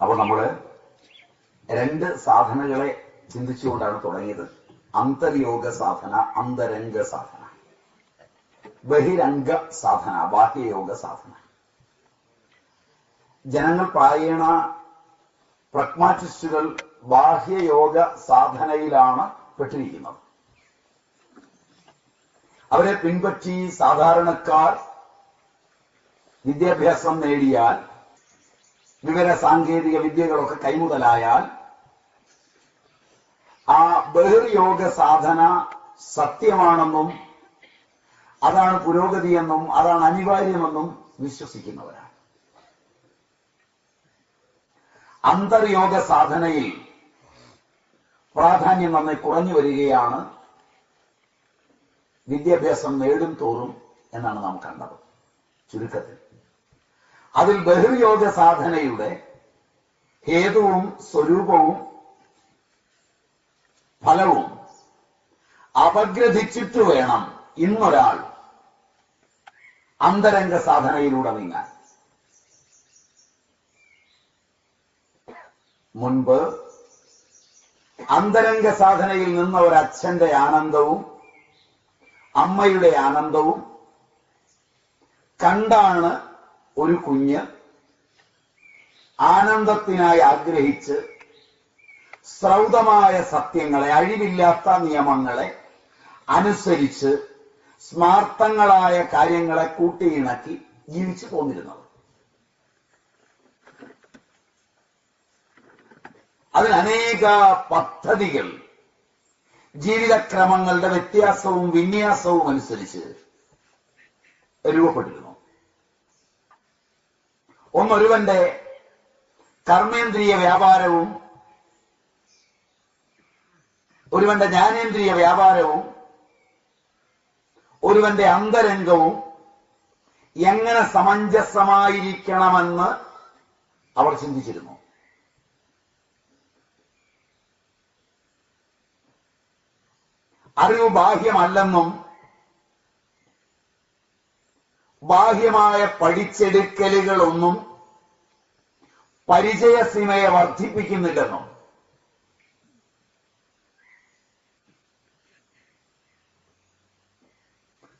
അപ്പോൾ നമ്മൾ രണ്ട് സാധനകളെ ചിന്തിച്ചുകൊണ്ടാണ് തുടങ്ങിയത്. അന്തർയോഗ സാധന അന്തരംഗ സാധന. ബഹിരംഗ സാധന ബാഹ്യയോഗ സാധന. ജനങ്ങൾ പറയണ പ്രഗ്മാറ്റിസ്റ്റുകൾ ബാഹ്യയോഗ സാധനയിലാണ് പെട്ടിരിക്കുന്നത്. അവരെ പിൻപറ്റി സാധാരണക്കാർ വിദ്യാഭ്യാസം നേടിയാൽ വിവര സാങ്കേതിക വിദ്യകളൊക്കെ കൈമുതലായാൽ ആ ബഹിർയോഗ സാധന സത്യമാണെന്നും അതാണ് പുരോഗതിയെന്നും അതാണ് അനിവാര്യമെന്നും വിശ്വസിക്കുന്നവരാണ്. അന്തർയോഗ സാധനയിൽ പ്രാധാന്യം നന്നെ കുറഞ്ഞു വരികയാണ്. വിദ്യാഭ്യാസം നേടും തോറും എന്നാണ് നാം കണ്ടത്. ചുരുക്കത്തിൽ. അതിൽ ബഹിർയോഗ സാധനയുടെ ഹേതുവും സ്വരൂപവും ഫലവും അപഗ്രഥിച്ചിട്ട് വേണം ഇന്നൊരാൾ അന്തരംഗ സാധനയിലൂടെ നീങ്ങാൻ. മുൻപ് അന്തരംഗ സാധനയിൽ നിന്ന ഒരച്ഛന്റെ ആനന്ദവും അമ്മയുടെ ആനന്ദവും കണ്ടാണ് ഒരു കുഞ്ഞ് ആനന്ദത്തിനായി ആഗ്രഹിച്ച് ശ്രൗതമായ സത്യങ്ങളെ അഴിവില്ലാത്ത നിയമങ്ങളെ അനുസരിച്ച് സ്മാർത്ഥങ്ങളായ കാര്യങ്ങളെ കൂട്ടിയിണക്കി ജീവിച്ചു പോന്നിരുന്നത്. അതിനനേക പദ്ധതികൾ ജീവിതക്രമങ്ങളുടെ വ്യത്യാസവും വിന്യാസവും അനുസരിച്ച് രൂപപ്പെട്ടിരുന്നു. ഒന്നൊരുവന്റെ കർമ്മേന്ദ്രിയ വ്യാപാരവും ഒരുവന്റെ ജ്ഞാനേന്ദ്രിയ വ്യാപാരവും ഒരുവന്റെ അന്തരംഗവും എങ്ങനെ സമഞ്ജസമായിരിക്കണമെന്ന് അവർ ചിന്തിച്ചിരുന്നു. അറിവ് ബാഹ്യമല്ലെന്നും ബാഹ്യമായ പഠിച്ചെടുക്കലുകളൊന്നും പരിചയസീമയെ വർദ്ധിപ്പിക്കുന്നില്ലെന്നും.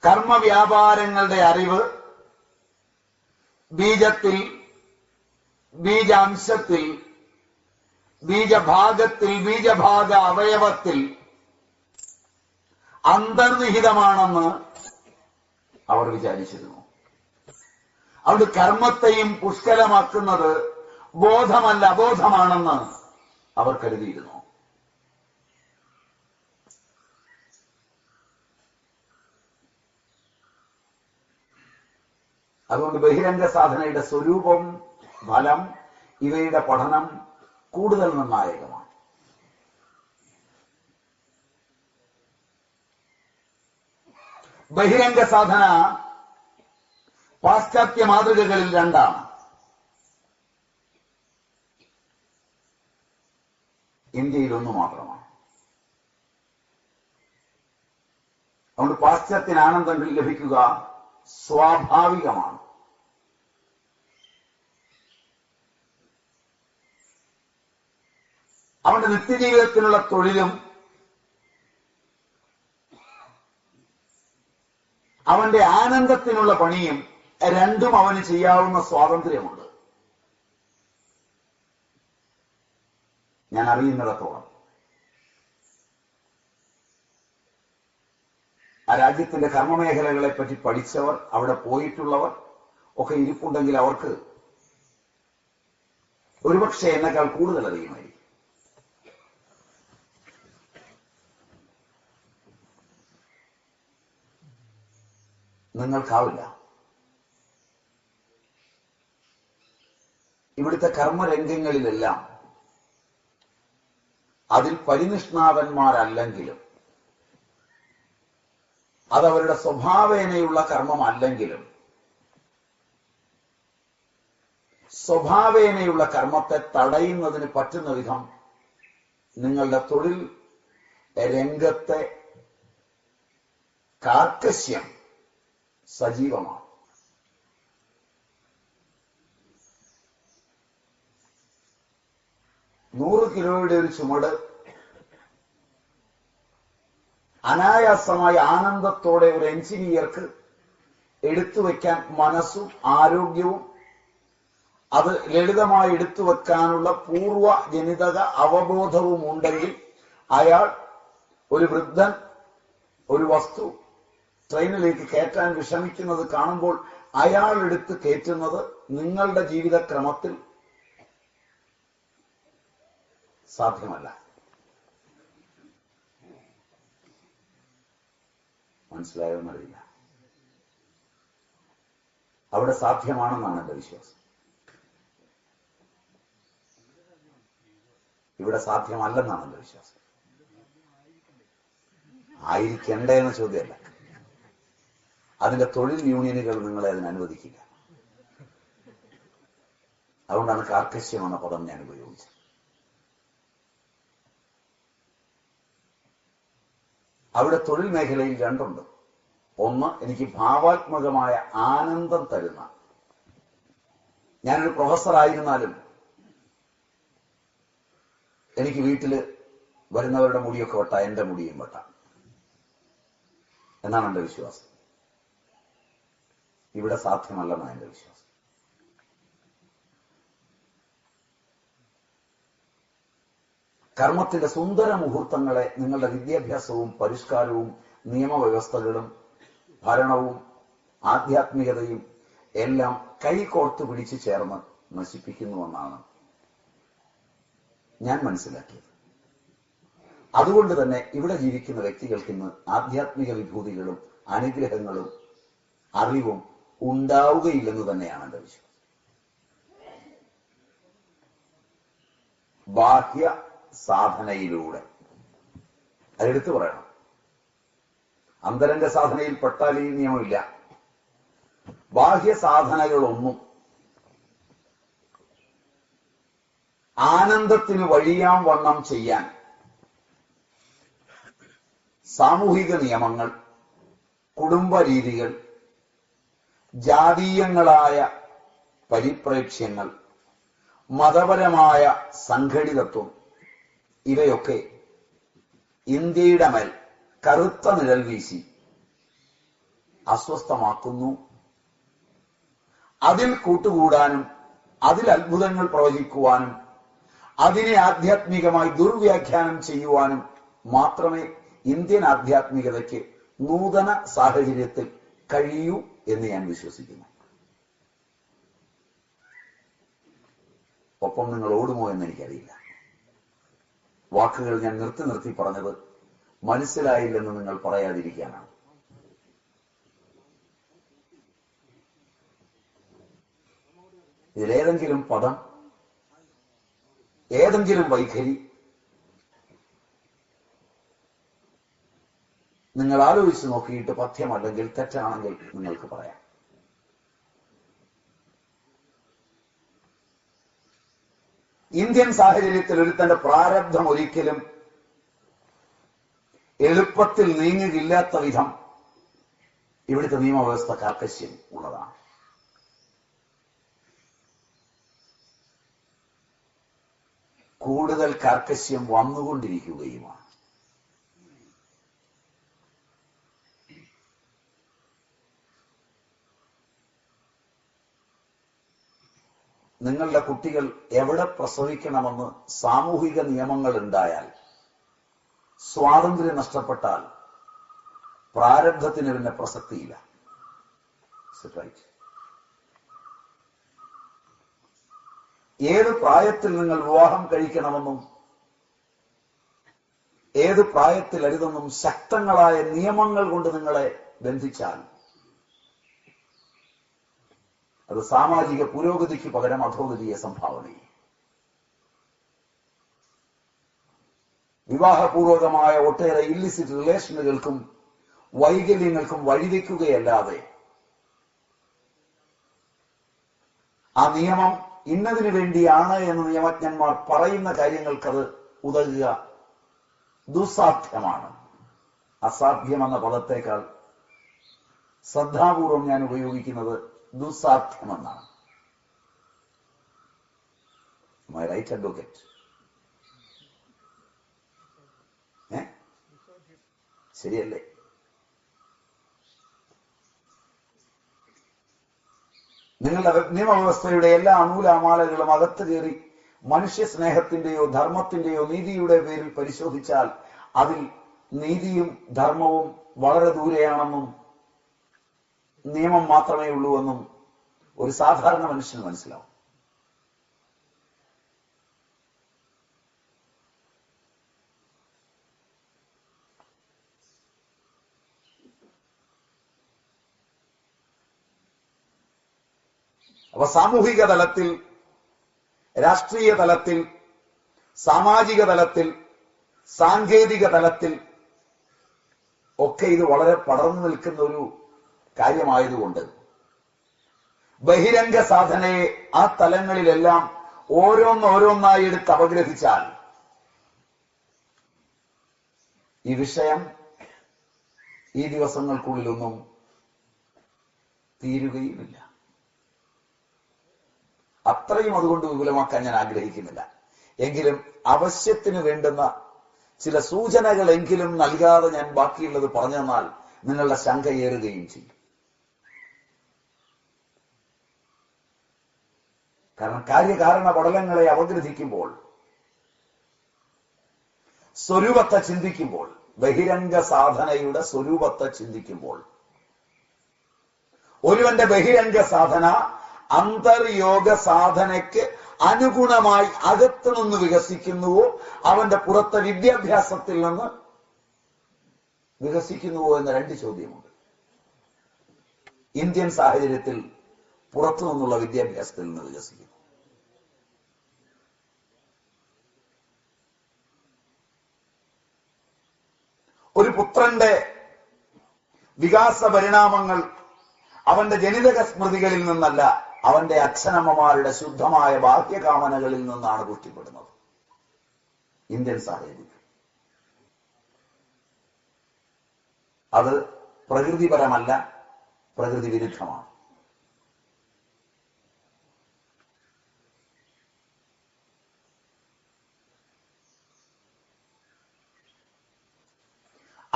കർമ്മവ്യാപാരങ്ങളുടെ അറിവ് ബീജത്തിൽ ബീജാംശത്തിൽ ബീജഭാഗത്തിൽ ബീജഭാഗ അവയവത്തിൽ അന്തർനിഹിതമാണെന്ന് അവർ വിചാരിച്ചിരുന്നു. അവിടെ കർമ്മത്തെയും പുഷ്കലമാക്കുന്നത് ബോധമല്ല അബോധമാണെന്ന് അവർ കരുതിയിരുന്നു. അതുകൊണ്ട് ബഹിരംഗ സാധനയുടെ സ്വരൂപം ഫലം ഇവയുടെ പഠനം കൂടുതൽ നിർണായകമാണ്. ബഹിരംഗ സാധന പാശ്ചാത്യ മാതൃകകളിൽ രണ്ടാണ്. ഇന്ത്യയിൽ ഒന്ന് മാത്രമാണ്. അതുകൊണ്ട് പാശ്ചാത്യന് ആനന്ദം ലഭിക്കുക സ്വാഭാവികമാണ്. അവന്റെ നിത്യജീവിതത്തിനുള്ള തൊഴിലും അവന്റെ ആനന്ദത്തിനുള്ള പണിയും രണ്ടും അവന് ചെയ്യാവുന്ന സ്വാതന്ത്ര്യമുണ്ട്. ഞാൻ അറിയുന്നിടത്തോളം. ആ രാജ്യത്തിന്റെ കർമ്മമേഖലകളെ പറ്റി പഠിച്ചവർ അവിടെ പോയിട്ടുള്ളവർ ഒക്കെ ഇരിപ്പുണ്ടെങ്കിൽ അവർക്ക് ഒരുപക്ഷെ എന്നെക്കാൾ കൂടുതൽ അറിയുമായിരിക്കും. നിങ്ങൾക്കാവില്ല. ഇവിടുത്തെ കർമ്മരംഗങ്ങളിലെല്ലാം അതിൽ പരിനിഷ്ണാതന്മാരല്ലെങ്കിലും അതവരുടെ സ്വഭാവേനയുള്ള കർമ്മമല്ലെങ്കിലും സ്വഭാവേനയുള്ള കർമ്മത്തെ തടയുന്നതിന് പറ്റുന്ന വിധം നിങ്ങളുടെ തൊഴിൽ രംഗത്തെ കാർക്കശ്യം സജീവമാണ്. നൂറ് കിലോയുടെ ഒരു ചുമട്. അനായാസമായി ആനന്ദത്തോടെ ഒരു എഞ്ചിനീയർക്ക് എടുത്തു വയ്ക്കാൻ മനസ്സും ആരോഗ്യവും അത് ലളിതമായി എടുത്തു വെക്കാനുള്ള പൂർവ ജനിതക അവബോധവും ഉണ്ടെങ്കിൽ അയാൾ ഒരു വൃദ്ധൻ ഒരു വസ്തു ട്രെയിനിലേക്ക് കയറ്റാൻ വിഷമിക്കുന്നത് കാണുമ്പോൾ അയാൾ എടുത്ത് കയറ്റുന്നത് നിങ്ങളുടെ ജീവിതക്രമത്തിൽ സാധ്യമല്ല. മനസ്സിലായോന്നറിയില്ല. അവിടെ സാധ്യമാണെന്നാണ് എന്റെ വിശ്വാസം. ഇവിടെ സാധ്യമല്ലെന്നാണ് എന്റെ വിശ്വാസം. ആയിരിക്കണ്ടേ എന്ന ചോദ്യമല്ല. അതിന്റെ തൊഴിൽ യൂണിയനുകൾ നിങ്ങളെ അതിന് അനുവദിക്കില്ല. അതുകൊണ്ടാണ് കാർക്കശ്യം എന്ന പദം ഞാൻ ഉപയോഗിച്ചത്. അവിടെ തൊഴിൽ മേഖലയിൽ രണ്ടുണ്ട്. ഒന്ന് എനിക്ക് ഭാവാത്മകമായ ആനന്ദം തരുന്ന. ഞാനൊരു പ്രൊഫസർ ആയിരുന്നാലും എനിക്ക് വീട്ടിൽ വരുന്നവരുടെ മുടിയൊക്കെ വെട്ട എന്റെ മുടിയും വെട്ട. എന്നാണ് എന്റെ വിശ്വാസം. ഇവിടെ സാധ്യമല്ലെന്നാണ് എന്റെ വിശ്വാസം. കർമ്മത്തിന്റെ സുന്ദര മുഹൂർത്തങ്ങളെ നിങ്ങളുടെ വിദ്യാഭ്യാസവും പരിഷ്കാരവും നിയമവ്യവസ്ഥകളും ഭരണവും ആധ്യാത്മികതയും എല്ലാം കൈകോർത്ത് പിടിച്ചു ചേർന്ന് നശിപ്പിക്കുന്നുവെന്നാണ് ഞാൻ മനസ്സിലാക്കിയത്. അതുകൊണ്ട് തന്നെ ഇവിടെ ജീവിക്കുന്ന വ്യക്തികൾക്ക് ഇന്ന് ആധ്യാത്മിക വിഭൂതികളും അനുഗ്രഹങ്ങളും അറിവും ഉണ്ടാവുകയില്ലെന്ന് തന്നെയാണ് എന്റെ വിശ്വാസം. ബാഹ്യ സാധനയിലൂടെ. അതെടുത്തു പറയണം. അന്തരംഗ സാധനയിൽ പെട്ടാൽ ഈ നിയമമില്ല. ബാഹ്യ സാധനകളൊന്നും ആനന്ദത്തിന് വഴിയാം വണ്ണം ചെയ്യാൻ. സാമൂഹിക നിയമങ്ങൾ കുടുംബ രീതികൾ ജാതീയങ്ങളായ പരിപ്രേക്ഷ്യങ്ങൾ മതപരമായ സംഘടിതത്വം ഇവയൊക്കെ ഇന്ത്യയുടെ മേൽ കറുത്ത നിഴൽ വീശി അസ്വസ്ഥമാക്കുന്നു. അതിൽ കൂട്ടുകൂടാനും അതിൽ അത്ഭുതങ്ങൾ പ്രവചിക്കുവാനും അതിനെ ആധ്യാത്മികമായി ദുർവ്യാഖ്യാനം ചെയ്യുവാനും മാത്രമേ ഇന്ത്യൻ ആധ്യാത്മികതയ്ക്ക് നൂതന സാഹചര്യത്തിൽ കഴിയൂ എന്ന് ഞാൻ വിശ്വസിക്കുന്നു. ഒപ്പം നിങ്ങൾ ഓടുമോ എന്ന് എനിക്കറിയില്ല. വാക്കുകൾ ഞാൻ നിർത്തി നിർത്തി പറഞ്ഞത് മനസ്സിലായില്ലെന്ന് നിങ്ങൾ പറയാതിരിക്കാനാണ്. ഇതിലേതെങ്കിലും പദം ഏതെങ്കിലും വൈഖരി നിങ്ങൾ ആലോചിച്ച് നോക്കിയിട്ട് പഥ്യമല്ലെങ്കിൽ തെറ്റാണെങ്കിൽ നിങ്ങൾക്ക് പറയാം. ഇന്ത്യൻ സാഹചര്യത്തിൽ ഒരുത്തന്റെ പ്രാരബ്ധം ഒരിക്കലും എളുപ്പത്തിൽ നീങ്ങുകയില്ലാത്ത വിധം ഇവിടുത്തെ നിയമവ്യവസ്ഥ കാർക്കശ്യം ഉള്ളതാണ്. കൂടുതൽ കാർക്കശ്യം വന്നുകൊണ്ടിരിക്കുകയുമാണ്. നിങ്ങളുടെ കുട്ടികൾ എവിടെ പ്രസവിക്കണമെന്ന് സാമൂഹിക നിയമങ്ങൾ ഉണ്ടായാൽ സ്വാതന്ത്ര്യം നഷ്ടപ്പെട്ടാൽ പ്രാരബ്ധത്തിന് പിന്നെ പ്രസക്തിയില്ല. ഏത് പ്രായത്തിൽ നിങ്ങൾ വിവാഹം കഴിക്കണമെന്നും ഏത് പ്രായത്തിൽ അരുതെന്നും ശക്തങ്ങളായ നിയമങ്ങൾ കൊണ്ട് നിങ്ങളെ ബന്ധിച്ചാൽ അത് സാമാജിക പുരോഗതിക്ക് പകരം അധോഗതിയെ സംഭാവന വിവാഹപൂർവകമായ ഒട്ടേറെ ഇല്ലിസിറ്റ് റിലേഷനുകൾക്കും വൈകല്യങ്ങൾക്കും വഴിവെക്കുകയല്ലാതെ ആ നിയമം ഇന്നതിനു വേണ്ടിയാണ് എന്ന് നിയമജ്ഞന്മാർ പറയുന്ന കാര്യങ്ങൾക്കത് ഉതകുക ദുസ്സാധ്യമാണ്. അസാധ്യമെന്ന പദത്തേക്കാൾ ശ്രദ്ധാപൂർവം ഞാൻ ഉപയോഗിക്കുന്നത് ദുസ്സാധ്യമെന്നാണ് മൈ റൈറ്റ് അഡ്വക്കേറ്റ് ശരിയല്ലേ? നിങ്ങളുടെ നിയമവ്യവസ്ഥയുടെ എല്ലാ അനൂലാമാലകളും അകത്ത് കയറി മനുഷ്യ സ്നേഹത്തിന്റെയോ ധർമ്മത്തിന്റെയോ നീതിയുടെ പേരിൽ പരിശോധിച്ചാൽ അതിൽ നീതിയും ധർമ്മവും വളരെ ദൂരെയാണെന്നും നിയമം മാത്രമേ ഉള്ളൂ എന്നും ഒരു സാധാരണ മനുഷ്യന് മനസ്സിലാവും. അപ്പൊ സാമൂഹിക തലത്തിൽ രാഷ്ട്രീയ തലത്തിൽ സാമാജിക തലത്തിൽ സാങ്കേതിക തലത്തിൽ ഒക്കെ ഇത് വളരെ പടർന്നു നിൽക്കുന്ന ഒരു കാര്യമായതുകൊണ്ട്. ബഹിരംഗ സാധനയെ ആ തലങ്ങളിലെല്ലാം ഓരോന്നോരോന്നായി എടുത്ത് അപഗ്രഹിച്ചാൽ ഈ വിഷയം ഈ ദിവസങ്ങൾക്കുള്ളിലൊന്നും തീരുകയുമില്ല. അത്രയും അതുകൊണ്ട് വിപുലമാക്കാൻ ഞാൻ ആഗ്രഹിക്കുന്നില്ല. എങ്കിലും അവശ്യത്തിന് വേണ്ടുന്ന ചില സൂചനകളെങ്കിലും നൽകാതെ ഞാൻ ബാക്കിയുള്ളത് പറഞ്ഞു തന്നാൽ നിങ്ങളുടെ ശങ്കയേറുകയും ചെയ്യും. കാരണം കാര്യകാരണ പടലങ്ങളെ അവഗ്രഹിക്കുമ്പോൾ സ്വരൂപത്തെ ചിന്തിക്കുമ്പോൾ ബഹിരംഗ സാധനയുടെ സ്വരൂപത്തെ ചിന്തിക്കുമ്പോൾ ഒരുവന്റെ ബഹിരംഗ സാധന അന്തർയോഗ സാധനയ്ക്ക് അനുഗുണമായി അകത്തു നിന്ന് വികസിക്കുന്നുവോ അവന്റെ പുറത്തെ വിദ്യാഭ്യാസത്തിൽ നിന്ന് വികസിക്കുന്നുവോ എന്ന രണ്ട് ചോദ്യമുണ്ട്. ഇന്ത്യൻ സാഹചര്യത്തിൽ പുറത്തു നിന്നുള്ള വിദ്യാഭ്യാസത്തിൽ നിന്ന് വികസിക്കുന്നു. ഒരു പുത്രന്റെ വികാസ പരിണാമങ്ങൾ അവന്റെ ജനിതക സ്മൃതികളിൽ നിന്നല്ല അവന്റെ അച്ഛനമ്മമാരുടെ ശുദ്ധമായ ബാഹ്യകാമനകളിൽ നിന്നാണ് പുഷ്ടിപ്പെടുന്നത്. ഇന്ത്യൻ സാഹചര്യം അത് പ്രകൃതിപരമല്ല പ്രകൃതി വിരുദ്ധമാണ്.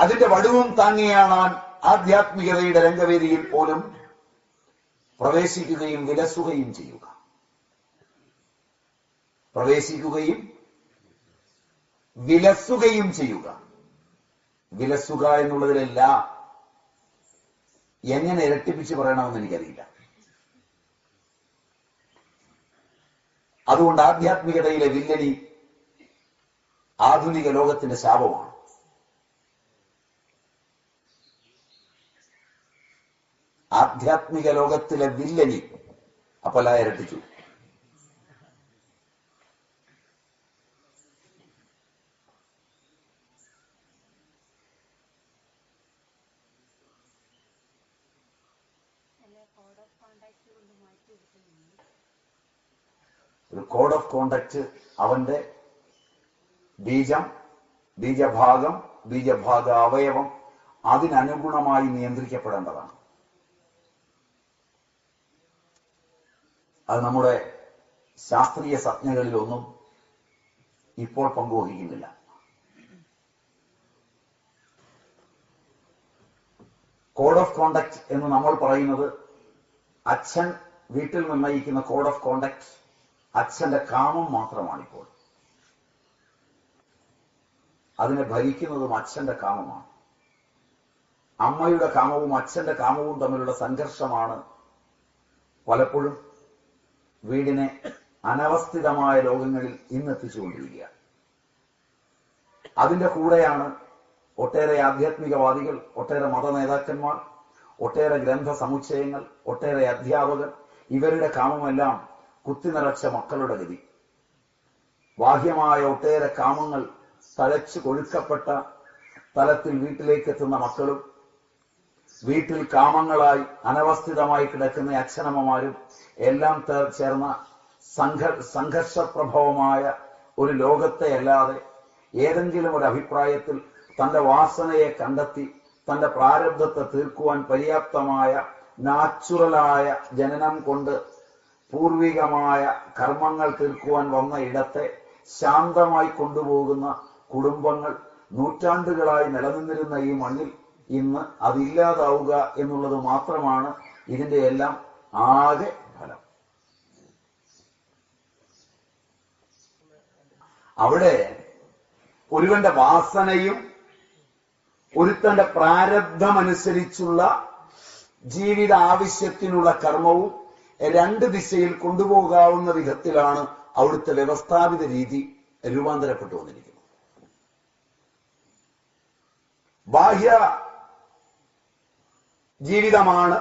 അതിന്റെ വടുവും താങ്ങിയാണ് ആധ്യാത്മികതയുടെ രംഗവേദിയിൽ പോലും പ്രവേശിക്കുകയും വിലസുകയും ചെയ്യുക. പ്രവേശിക്കുകയും വിലസുകയും ചെയ്യുക. വിലസുക എന്നുള്ളതിലല്ല എങ്ങനെ ഇരട്ടിപ്പിച്ച് പറയണമെന്ന് എനിക്കറിയില്ല. അതുകൊണ്ട് ആധ്യാത്മികതയിലെ വില്ലനി ആധുനിക ലോകത്തിന്റെ ശാപമാണ്. ആധ്യാത്മിക ലോകത്തിലെ വില്ലനി അപ്പല ഇരട്ടിച്ചു ഒരു കോഡ് ഓഫ് കോണ്ടക്ട് അവന്റെ ബീജം ബീജഭാഗം ബീജഭാഗ അവയവം അതിനനുഗുണമായി നിയന്ത്രിക്കപ്പെടേണ്ടതാണ്. അത് നമ്മുടെ ശാസ്ത്രീയ സംജ്ഞകളിലൊന്നും ഇപ്പോൾ പങ്കുവഹിക്കുന്നില്ല. കോഡ് ഓഫ് കോണ്ടക്ട് എന്ന് നമ്മൾ പറയുന്നത് അച്ഛൻ വീട്ടിൽ നിർണയിക്കുന്ന കോഡ് ഓഫ് കോണ്ടക്ട് അച്ഛന്റെ കാമം മാത്രമാണിപ്പോൾ. അതിനെ ഭരിക്കുന്നതും അച്ഛന്റെ കാമമാണ്. അമ്മയുടെ കാമവും അച്ഛന്റെ കാമവും തമ്മിലുള്ള സംഘർഷമാണ് പലപ്പോഴും വീടിനെ അനവസ്ഥിതമായ ലോകങ്ങളിൽ ഇന്നെത്തിച്ചുകൊണ്ടിരിക്കുക. അതിന്റെ കൂടെയാണ് ഒട്ടേറെ ആധ്യാത്മികവാദികൾ ഒട്ടേറെ മത നേതാക്കന്മാർ ഒട്ടേറെ ഗ്രന്ഥ സമുച്ചയങ്ങൾ ഒട്ടേറെ അധ്യാപകർ. ഇവരുടെ കാമമെല്ലാം കുത്തിനിറച്ച മക്കളുടെ ഗതി. ബാഹ്യമായ ഒട്ടേറെ കാമങ്ങൾ തഴച്ചു കൊഴുക്കപ്പെട്ട തലത്തിൽ വീട്ടിലേക്ക് എത്തുന്ന മക്കളും വീട്ടിൽ കാമങ്ങളായി അനവസ്ഥിതമായി കിടക്കുന്ന അച്ഛനമ്മമാരും എല്ലാം ചേർന്ന സംഘ സംഘർഷപ്രഭവമായ ഒരു ലോകത്തെ അല്ലാതെ ഏതെങ്കിലും ഒരു അഭിപ്രായത്തിൽ തന്റെ വാസനയെ കണ്ടെത്തി തന്റെ പ്രാരബ്ധത്തെ തീർക്കുവാൻ പര്യാപ്തമായ നാച്ചുറലായ ജനനം കൊണ്ട് പൂർവികമായ കർമ്മങ്ങൾ തീർക്കുവാൻ വന്ന ഇടത്തെ ശാന്തമായി കൊണ്ടുപോകുന്ന കുടുംബങ്ങൾ നൂറ്റാണ്ടുകളായി നിലനിന്നിരുന്ന ഈ മണ്ണിൽ ഇന്ന് അതില്ലാതാവുക എന്നുള്ളത് മാത്രമാണ് ഇതിന്റെ എല്ലാം ആകെ ഫലം. അവിടെ ഒരുവന്റെ വാസനയും ഒരുത്തന്റെ പ്രാരബ്ധമനുസരിച്ചുള്ള ജീവിത ആവശ്യത്തിനുള്ള കർമ്മവും രണ്ട് ദിശയിൽ കൊണ്ടുപോകാവുന്ന വിധത്തിലാണ് അവിടുത്തെ വ്യവസ്ഥാപിത രീതി രൂപാന്തരപ്പെട്ടു വന്നിരിക്കുന്നത്. ബാഹ്യ ജീവിതമാണ്.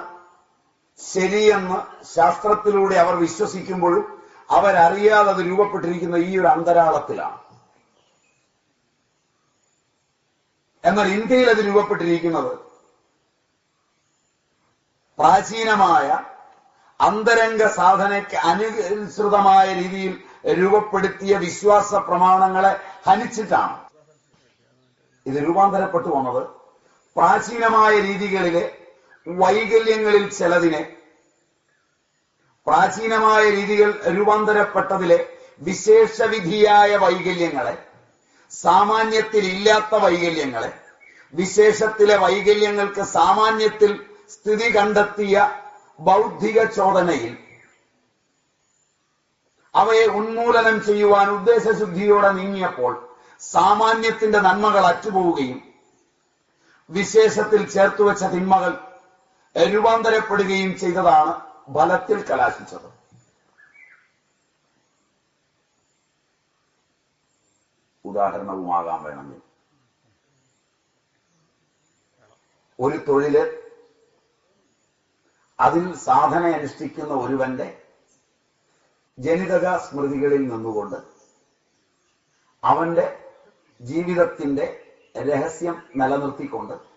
ശരിയെന്ന് ശാസ്ത്രത്തിലൂടെ അവർ വിശ്വസിക്കുമ്പോഴും അവരറിയാതെ അത് രൂപപ്പെട്ടിരിക്കുന്ന ഈ ഒരു അന്തരാളത്തിലാണ്. എന്നാൽ ഇന്ത്യയിൽ അത് രൂപപ്പെട്ടിരിക്കുന്നത് പ്രാചീനമായ അന്തരംഗ സാധനയ്ക്ക് അനുസൃതമായ രീതിയിൽ രൂപപ്പെടുത്തിയ വിശ്വാസ പ്രമാണങ്ങളെ ഹനിച്ചിട്ടാണ്. ഇത് രൂപാന്തരപ്പെട്ടു വന്നത്. പ്രാചീനമായ രീതികളിലെ വൈകല്യങ്ങളിൽ ചിലതിനെ പ്രാചീനമായ രീതികൾ രൂപാന്തരപ്പെട്ടതിലെ വിശേഷവിധിയായ വൈകല്യങ്ങളെ സാമാന്യത്തിൽ ഇല്ലാത്ത വൈകല്യങ്ങളെ വിശേഷത്തിലെ വൈകല്യങ്ങൾക്ക് സാമാന്യത്തിൽ സ്ഥിതി കണ്ടെത്തിയ ബൗദ്ധിക ചോദനയിൽ അവയെ ഉന്മൂലനം ചെയ്യുവാൻ ഉദ്ദേശശുദ്ധിയോടെ നീങ്ങിയപ്പോൾ സാമാന്യത്തിന്റെ നന്മകൾ അറ്റുപോവുകയും വിശേഷത്തിൽ ചേർത്തുവെച്ച തിന്മകൾ രൂപാന്തരപ്പെടുകയും ചെയ്തതാണ് ബലത്തിൽ കലാശിച്ചത്. ഉദാഹരണവുമാകാൻ വേണമെങ്കിൽ. ഒരു തൊഴിൽ അതിൽ സാധന അനുഷ്ഠിക്കുന്ന ഒരുവന്റെ ജനിതക സ്മൃതികളിൽ നിന്നുകൊണ്ട് അവന്റെ ജീവിതത്തിന്റെ രഹസ്യം നിലനിർത്തിക്കൊണ്ട്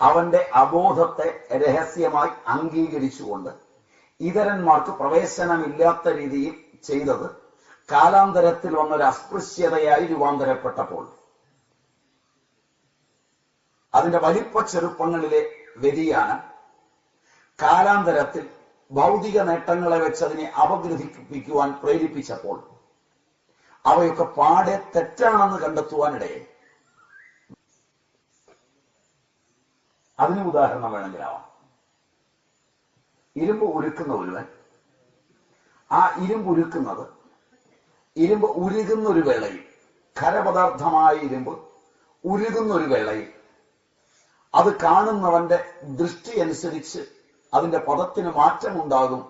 അവന്റെ അബോധത്തെ രഹസ്യമായി അംഗീകരിച്ചുകൊണ്ട് ഇതരന്മാർക്ക് പ്രവേശനമില്ലാത്ത രീതിയിൽ ചെയ്തത് കാലാന്തരത്തിൽ വന്നൊരു അസ്പൃശ്യതയായി രൂപാന്തരപ്പെട്ടപ്പോൾ. അതിന്റെ വലിപ്പ ചെറുപ്പങ്ങളിലെ വ്യതിയാനം കാലാന്തരത്തിൽ ഭൗതിക നേട്ടങ്ങളെ വെച്ച് അതിനെ അപഗ്രഹിപ്പിക്കുവാൻ പ്രേരിപ്പിച്ചപ്പോൾ അവയൊക്കെ പാടെ തെറ്റാണെന്ന് കണ്ടെത്തുവാനിടയെ അതിന് ഉദാഹരണം വേണമെങ്കിലാവാം ഇരുമ്പ് ഉരുക്കുന്ന ഒരുവൻ. ആ ഇരുമ്പ് ഉരുക്കുന്നത് ഇരുമ്പ് ഉരുകുന്ന ഒരു വേളയിൽ ഖരപദാർത്ഥമായ ഇരുമ്പ് ഉരുകുന്ന ഒരു വേളയിൽ അത് കാണുന്നവന്റെ ദൃഷ്ടി അനുസരിച്ച് അതിന്റെ പദത്തിന് മാറ്റമുണ്ടാകും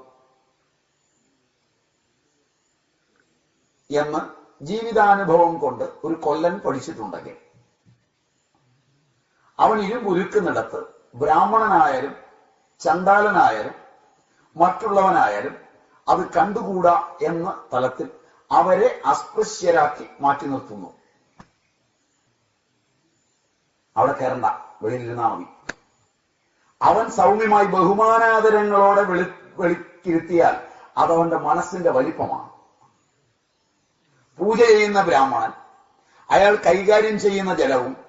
എന്ന് ജീവിതാനുഭവം കൊണ്ട് ഒരു കൊല്ലൻ പഠിച്ചിട്ടുണ്ടെങ്കിൽ അവൻ ഇരുമ്പുരുക്കുന്നിടത്ത് ബ്രാഹ്മണനായാലും ചണ്ടാലനായാലും മറ്റുള്ളവനായാലും അത് കണ്ടുകൂടാ എന്ന തലത്തിൽ അവരെ അസ്പൃശ്യരാക്കി മാറ്റി നിർത്തുന്നു. അവിടെ കയറണ്ട വെളിയിലിരുന്നാ മതി. അവൻ സൗമ്യമായി ബഹുമാനാദരങ്ങളോടെ വെളി വെളിക്കിരുത്തിയാൽ അതവന്റെ മനസ്സിന്റെ വലിപ്പമാണ്. പൂജ ചെയ്യുന്ന ബ്രാഹ്മണൻ അയാൾ കൈകാര്യം ചെയ്യുന്ന ജലവും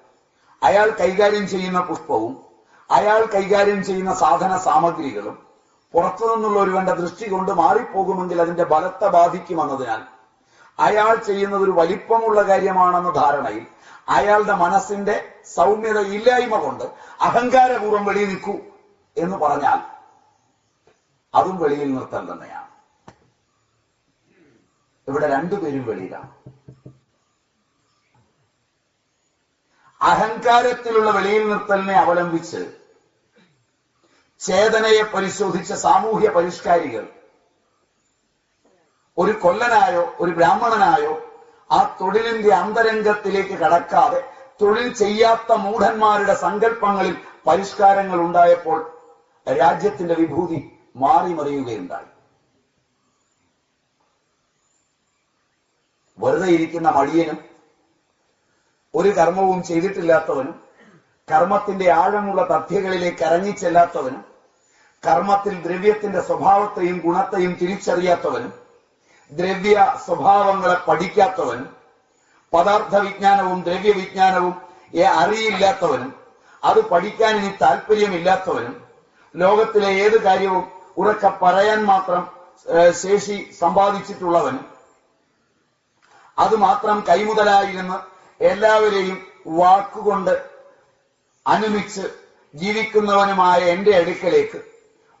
അയാൾ കൈകാര്യം ചെയ്യുന്ന പുഷ്പവും അയാൾ കൈകാര്യം ചെയ്യുന്ന സാധന സാമഗ്രികളും പുറത്തു നിന്നുള്ള ഒരുവന്റെ ദൃഷ്ടി കൊണ്ട് മാറിപ്പോകുമെങ്കിൽ അതിന്റെ ബലത്തെ ബാധിക്കുമെന്നതിനാൽ അയാൾ ചെയ്യുന്നത് ഒരു വലിപ്പമുള്ള കാര്യമാണെന്ന ധാരണയിൽ അയാളുടെ മനസ്സിന്റെ സൗമ്യത ഇല്ലായ്മ കൊണ്ട് അഹങ്കാരപൂർവം വെളിയിൽ നിൽക്കൂ എന്ന് പറഞ്ഞാൽ അതും വെളിയിൽ നിർത്തൽ തന്നെയാണ്. ഇവിടെ രണ്ടുപേരും വെളിയിലാണ്. അഹങ്കാരത്തിലുള്ള വെളിയിൽ നിർത്തലിനെ അവലംബിച്ച് ചേതനയെ പരിശോധിച്ച സാമൂഹ്യ പരിഷ്കാരികൾ ഒരു കൊല്ലനായോ ഒരു ബ്രാഹ്മണനായോ ആ തൊഴിലിന്റെ അന്തരംഗത്തിലേക്ക് കടക്കാതെ തൊഴിൽ ചെയ്യാത്ത മൂഢന്മാരുടെ സങ്കല്പങ്ങളിൽ പരിഷ്കാരങ്ങൾ ഉണ്ടായപ്പോൾ രാജ്യത്തിന്റെ വിഭൂതി മാറി മറിയുകയുണ്ടായി. വെറുതെ ഇരിക്കുന്ന മടിയനും ഒരു കർമ്മവും ചെയ്തിട്ടില്ലാത്തവനും കർമ്മത്തിന്റെ ആഴമുള്ള തഥ്യകളിലേക്ക് ഇറങ്ങിച്ചെല്ലാത്തവനും കർമ്മത്തിൽ ദ്രവ്യത്തിന്റെ സ്വഭാവത്തെയും ഗുണത്തെയും തിരിച്ചറിയാത്തവനും ദ്രവ്യ സ്വഭാവങ്ങളെ പഠിക്കാത്തവനും പദാർത്ഥ വിജ്ഞാനവും ദ്രവ്യവിജ്ഞാനവും അറിയില്ലാത്തവനും അത് പഠിക്കാൻ ഇനി താല്പര്യമില്ലാത്തവനും ലോകത്തിലെ ഏത് കാര്യവും ഉറക്ക പറയാൻ മാത്രം ശേഷി സമ്പാദിച്ചിട്ടുള്ളവനും അത് മാത്രം കൈമുതലായിരുന്ന് എല്ലാവരെയും വാക്കുകൊണ്ട് അനുമിച്ച് ജീവിക്കുന്നവനുമായ എന്റെ അടുക്കലേക്ക്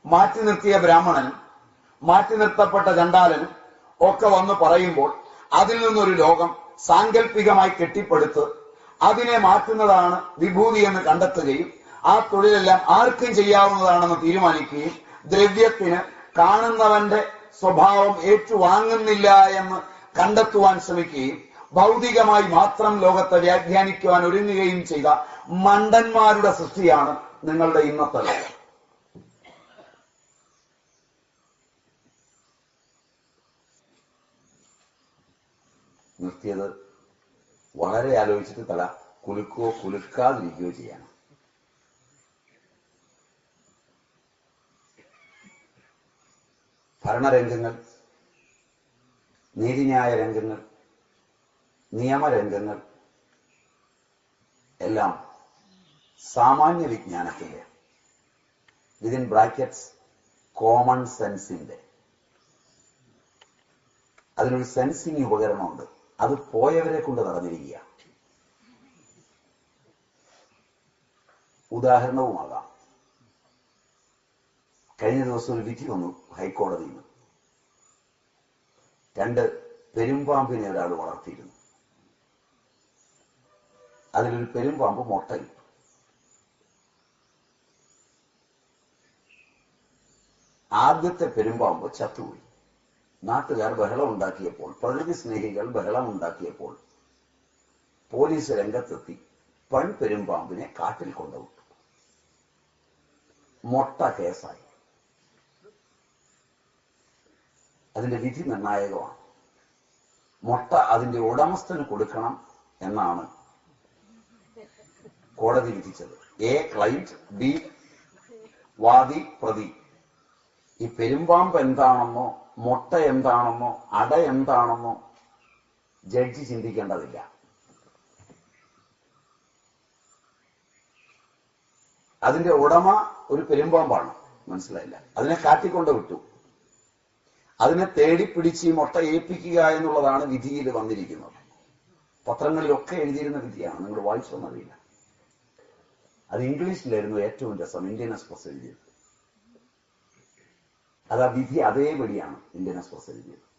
മാറ്റി നിർത്തിയ ബ്രാഹ്മണനും മാറ്റി നിർത്തപ്പെട്ട ചണ്ടാലനും ഒക്കെ വന്ന് പറയുമ്പോൾ അതിൽ നിന്നൊരു ലോകം സാങ്കല്പികമായി കെട്ടിപ്പടുത്ത് അതിനെ മാറ്റുന്നതാണ് വിഭൂതി എന്ന് കണ്ടെത്തുകയും ആ തൊഴിലെല്ലാം ആർക്കും ചെയ്യാവുന്നതാണെന്ന് തീരുമാനിക്കുകയും ദ്രവ്യത്തിന് കാണുന്നവന്റെ സ്വഭാവം ഏറ്റുവാങ്ങുന്നില്ല എന്ന് കണ്ടെത്തുവാൻ ശ്രമിക്കുകയും ഭൗതികമായി മാത്രം ലോകത്തെ വ്യാഖ്യാനിക്കുവാൻ ഒരുങ്ങുകയും ചെയ്ത മണ്ടന്മാരുടെ സൃഷ്ടിയാണ് നിങ്ങളുടെ ഇന്നത്തെ ലോകം. നിർത്തിയത് വളരെ ആലോചിച്ചിട്ട് തല കുലുക്കുകയോ കുലുക്കാതിരിക്കുകയോ ചെയ്യണം. ഭരണരംഗങ്ങൾ നീതിന്യായ രംഗങ്ങൾ നിയമരംഗങ്ങൾ എല്ലാം സാമാന്യ വിജ്ഞാനത്തിന്റെ വിതിൻ ബ്രാക്കറ്റ്സ് കോമൺ സെൻസിന്റെ അതിനൊരു സെൻസിങ് ഉപകരണമുണ്ട്. അത് പോയവരെ കൊണ്ട് നടന്നിരിക്കുക. ഉദാഹരണവുമാകാം. കഴിഞ്ഞ ദിവസം ഒരു വിധി വന്നു ഹൈക്കോടതിയിൽ. രണ്ട് പെരുമ്പാമ്പിനെ ഒരാൾ വളർത്തിയിരുന്നു. അതിലൊരു പെരുമ്പാമ്പ് മുട്ടയിട്ടു ആദ്യത്തെ പെരുമ്പാമ്പ് ചത്തുപോയി. നാട്ടുകാർ ബഹളം ഉണ്ടാക്കിയപ്പോൾ പ്രകൃതി സ്നേഹികൾ ബഹളം ഉണ്ടാക്കിയപ്പോൾ പോലീസ് രംഗത്തെത്തി പൺ പെരുമ്പാമ്പിനെ കാട്ടിൽ കൊണ്ടുവിട്ടു. മൊട്ട കേസായി. അതിന്റെ വിധി നിർണായകമാണ്. മൊട്ട അതിന്റെ ഉടമസ്ഥന് കൊടുക്കണം എന്നാണ് കോടതി വിധിച്ചത്. എ ക്ലൈന്റ് ബി വാദി പ്രതി. ഈ പെരുമ്പാമ്പ് എന്താണെന്നോ മുട്ട എന്താണെന്നോ അട എന്താണെന്നോ ജഡ്ജി ചിന്തിക്കേണ്ടതില്ല. അതിന്റെ ഉടമ ഒരു പെരുമ്പാമ്പാണ്. മനസ്സിലായില്ല. അതിനെ കാട്ടിക്കൊണ്ട് വിട്ടു. അതിനെ തേടിപ്പിടിച്ച് പിടിച്ച് മുട്ട ഏൽപ്പിക്കുക എന്നുള്ളതാണ് വിധിയിൽ വന്നിരിക്കുന്നത്. പത്രങ്ങളിലൊക്കെ എഴുതിയിരുന്ന വിധിയാണ്. നിങ്ങൾ വായിച്ചോന്നറിയില്ല. അത് ഇംഗ്ലീഷിലായിരുന്നു ഏറ്റവും രസം ഇന്ത്യൻ എക്സ്പ്രസ് എഴുതിയത്. അത് ആ വിധി അതേപടിയാണ് ഇന്ത്യൻ എക്സ്പ്രസ് എഴുതിയത്.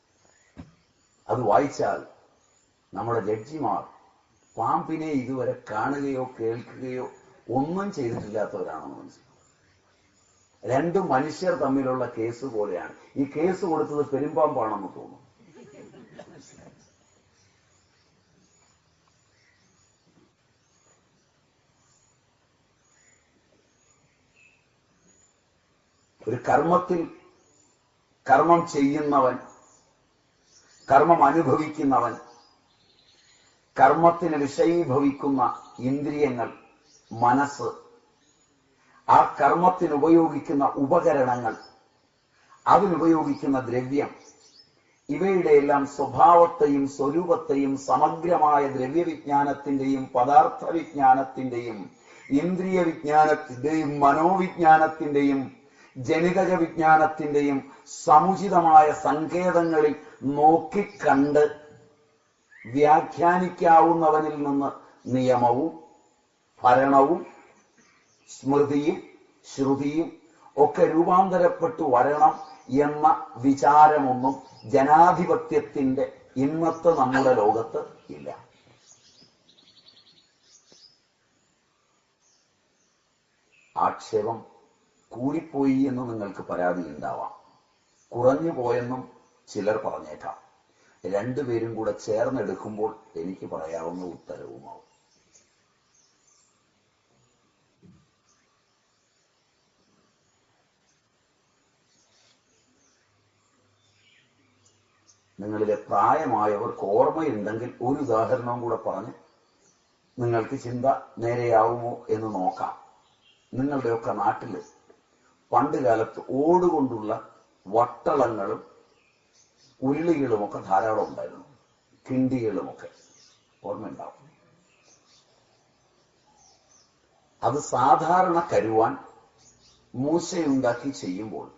അത് വായിച്ചാൽ നമ്മുടെ ജഡ്ജിമാർ പാമ്പിനെ ഇതുവരെ കാണുകയോ കേൾക്കുകയോ ഒന്നും ചെയ്തിട്ടില്ലാത്തവരാണെന്ന് മനസ്സിലാക്കും. രണ്ടു മനുഷ്യർ തമ്മിലുള്ള കേസ് പോലെയാണ്. ഈ കേസ് കൊടുത്തത് പെരുമ്പാമ്പാണെന്ന് തോന്നുന്നു. ഒരു കർമ്മത്തിൽ കർമ്മം ചെയ്യുന്നവൻ കർമ്മം അനുഭവിക്കുന്നവൻ കർമ്മത്തിന് വിഷയീഭവിക്കുന്ന ഇന്ദ്രിയങ്ങൾ മനസ്സ് ആ കർമ്മത്തിന് ഉപയോഗിക്കുന്ന ഉപകരണങ്ങൾ അതിനുപയോഗിക്കുന്ന ദ്രവ്യം ഇവയുടെ എല്ലാം സ്വഭാവത്തെയും സ്വരൂപത്തെയും സമഗ്രമായ ദ്രവ്യവിജ്ഞാനത്തിന്റെയും പദാർത്ഥ വിജ്ഞാനത്തിന്റെയും ഇന്ദ്രിയ വിജ്ഞാനത്തിന്റെയും മനോവിജ്ഞാനത്തിന്റെയും ജനിതക വിജ്ഞാനത്തിന്റെയും സമുചിതമായ സങ്കേതങ്ങളിൽ നോക്കിക്കണ്ട് വ്യാഖ്യാനിക്കാവുന്നവനിൽ നിന്ന് നിയമവും ഭരണവും സ്മൃതിയും ശ്രുതിയും ഒക്കെ രൂപാന്തരപ്പെട്ടു വരണം എന്ന വിചാരമൊന്നും ജനാധിപത്യത്തിന്റെ ഇന്നത്തെ നമ്മുടെ ലോകത്ത് ഇല്ല. ആക്ഷേപം കൂടിപ്പോയി എന്ന് നിങ്ങൾക്ക് പരാതി ഉണ്ടാവാം. കുറഞ്ഞു പോയെന്നും ചിലർ പറഞ്ഞേക്കാം. രണ്ടുപേരും കൂടെ ചേർന്നെടുക്കുമ്പോൾ എനിക്ക് പറയാവുന്ന ഉത്തരവുമാവും. നിങ്ങളിലെ പ്രായമായവർക്ക് ഓർമ്മയുണ്ടെങ്കിൽ ഒരു ഉദാഹരണവും കൂടെ പറഞ്ഞ് നിങ്ങൾക്ക് ചിന്ത നേരെയാവുമോ എന്ന് നോക്കാം. നിങ്ങളുടെയൊക്കെ നാട്ടിൽ പണ്ട് കാലത്ത് ഓടുകൊണ്ടുള്ള വട്ടളങ്ങളും ഉരുളികളുമൊക്കെ ധാരാളം ഉണ്ടായിരുന്നു. കിണ്ടികളുമൊക്കെ. ഓർമ്മയുണ്ടാവും. അത് സാധാരണ കരുവാൻ മൂശയുണ്ടാക്കി ചെയ്യുമ്പോൾ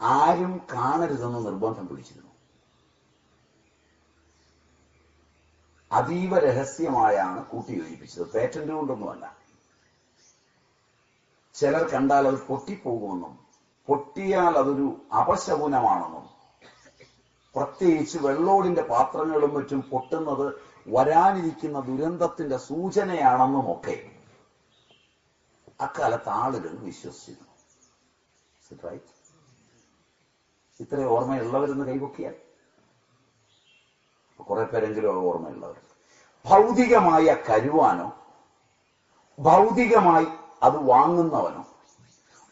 ആരും കാണരുതെന്ന് നിർബന്ധം പിടിച്ചിരുന്നു. അതീവ രഹസ്യമായാണ് കൂട്ടിയോജിപ്പിച്ചത് പേറ്റന്റ് കൊണ്ടൊന്നുമല്ല. ചിലർ കണ്ടാൽ അത് പൊട്ടിപ്പോകുമെന്നും പൊട്ടിയാൽ അതൊരു അപശകുനമാണെന്നും. പ്രത്യേകിച്ച് വെള്ളോടിന്റെ പാത്രങ്ങളും മറ്റും പൊട്ടുന്നത് വരാനിരിക്കുന്ന ദുരന്തത്തിന്റെ സൂചനയാണെന്നും ഒക്കെ അക്കാലത്ത് ആളുകൾ വിശ്വസിച്ചിരുന്നു? ഇത്ര ഓർമ്മയുള്ളവരെന്ന് കൈപൊക്കിയാൽ? കുറെ പേരെങ്കിലും ഓർമ്മയുള്ളവർ. ഭൗതികമായ കരുവാനോ ഭൗതികമായി അത് വാങ്ങുന്നവനോ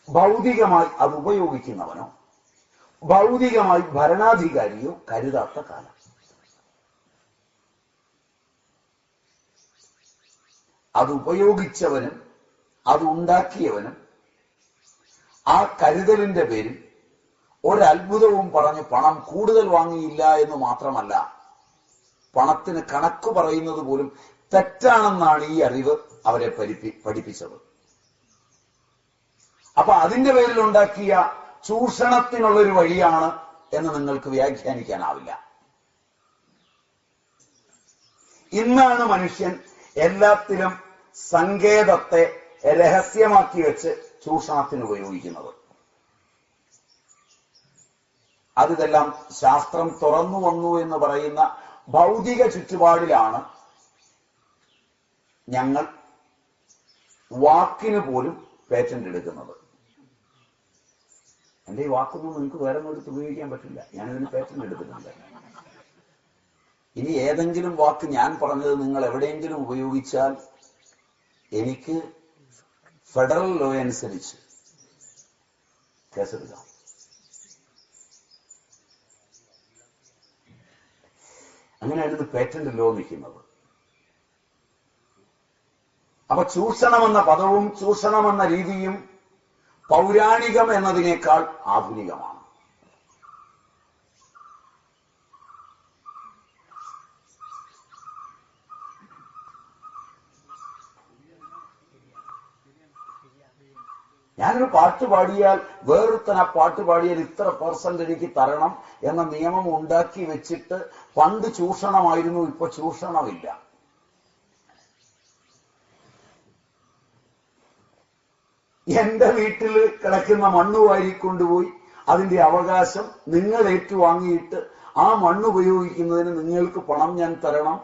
ഭൗതികമായി അത് ഉപയോഗിക്കുന്നവനോ ഭൗതികമായി ഭരണാധികാരിയോ കരുതാത്ത കാലം. അത് ഉപയോഗിച്ചവനും അത് ഉണ്ടാക്കിയവനും ആ കരുതലിന്റെ പേരിൽ ഒരത്ഭുതവും പറഞ്ഞ് പണം കൂടുതൽ വാങ്ങിയില്ല എന്ന് മാത്രമല്ല പണത്തിന് കണക്ക് പറയുന്നത് പോലും തെറ്റാണെന്നാണ് ഈ അറിവ് അവരെ പഠിപ്പിച്ചത്. അപ്പൊ അതിന്റെ പേരിൽ ഉണ്ടാക്കിയ ചൂഷണത്തിനുള്ളൊരു വഴിയാണ് എന്ന് നിങ്ങൾക്ക് വ്യാഖ്യാനിക്കാനാവില്ല. ഇന്നാണ് മനുഷ്യൻ എല്ലാത്തിലും സങ്കേതത്തെ രഹസ്യമാക്കി വെച്ച് ചൂഷണത്തിന് ഉപയോഗിക്കുന്നത്. അതിതെല്ലാം ശാസ്ത്രം തുറന്നു വന്നു എന്ന് പറയുന്ന ഭൗതിക ചുറ്റുപാടിലാണ് ഞങ്ങൾ വാക്കിന് പോലും പേറ്റന്റ് എടുക്കുന്നത് എന്റെ ഈ വാക്കൊന്നും നിങ്ങൾക്ക് വേറെ കൊടുത്ത് ഉപയോഗിക്കാൻ പറ്റില്ല. ഞാനിതിന് പേറ്റന്റ് എടുത്തിട്ടുണ്ട്. ഇനി ഏതെങ്കിലും വാക്ക് ഞാൻ പറഞ്ഞത് നിങ്ങൾ എവിടെയെങ്കിലും ഉപയോഗിച്ചാൽ എനിക്ക് ഫെഡറൽ ലോ അനുസരിച്ച് കേസെടുക്കാം. അങ്ങനെയായിരുന്നു പേറ്റന്റ് ലോ നിൽക്കുന്നത്. അപ്പൊ ചൂഷണമെന്ന പദവും ചൂഷണമെന്ന രീതിയും പൗരാണികം എന്നതിനേക്കാൾ ആധുനികമാണ്. ഞാനൊരു പാട്ട് പാടിയാൽ വേറൊരുത്തൻ ആ പാട്ട് പാടിയാൽ ഇത്ര പെർസെന്റ് തരണം എന്ന നിയമം ഉണ്ടാക്കി വെച്ചിട്ട് പണ്ട് ചൂഷണമായിരുന്നു ഇപ്പൊ ചൂഷണമില്ല. എന്റെ വീട്ടിൽ കിടക്കുന്ന മണ്ണ് വാരിക്കൊണ്ടുപോയി അതിന്റെ അവകാശം നിങ്ങൾ ഏറ്റുവാങ്ങിയിട്ട് ആ മണ്ണ് ഉപയോഗിക്കുന്നതിന് നിങ്ങൾക്ക് പണം ഞാൻ തരണം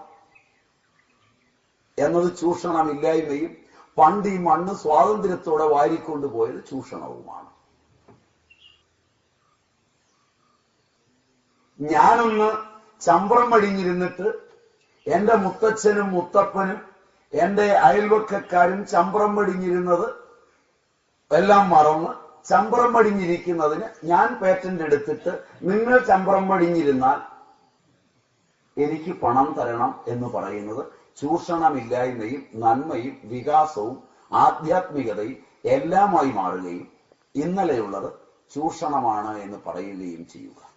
എന്നത് ചൂഷണമില്ലായ്മയും പണ്ട് ഈ മണ്ണ് സ്വാതന്ത്ര്യത്തോടെ വാരിക്കൊണ്ടുപോയത് ചൂഷണവുമാണ്. ഞാനൊന്ന് ചമ്പ്രം വടിഞ്ഞിരുന്നിട്ട് എന്റെ മുത്തച്ഛനും മുത്തപ്പനും എന്റെ അയൽവക്കക്കാരും ചമ്പ്രം മടിഞ്ഞിരുന്നത് എല്ലാം മറന്ന് ചമ്പറം പടിഞ്ഞിരിക്കുന്നതിന് ഞാൻ പേറ്റന്റ് എടുത്തിട്ട് നിങ്ങൾ ചമ്പറം പടിഞ്ഞിരുന്നാൽ എനിക്ക് പണം തരണം എന്ന് പറയുന്നത് ചൂഷണമില്ലായ്മയും നന്മയും വികാസവും ആധ്യാത്മികതയും എല്ലാമായി മാറുകയും ഇന്നലെയുള്ളത് ചൂഷണമാണ് എന്ന് പറയുകയും ചെയ്യുക.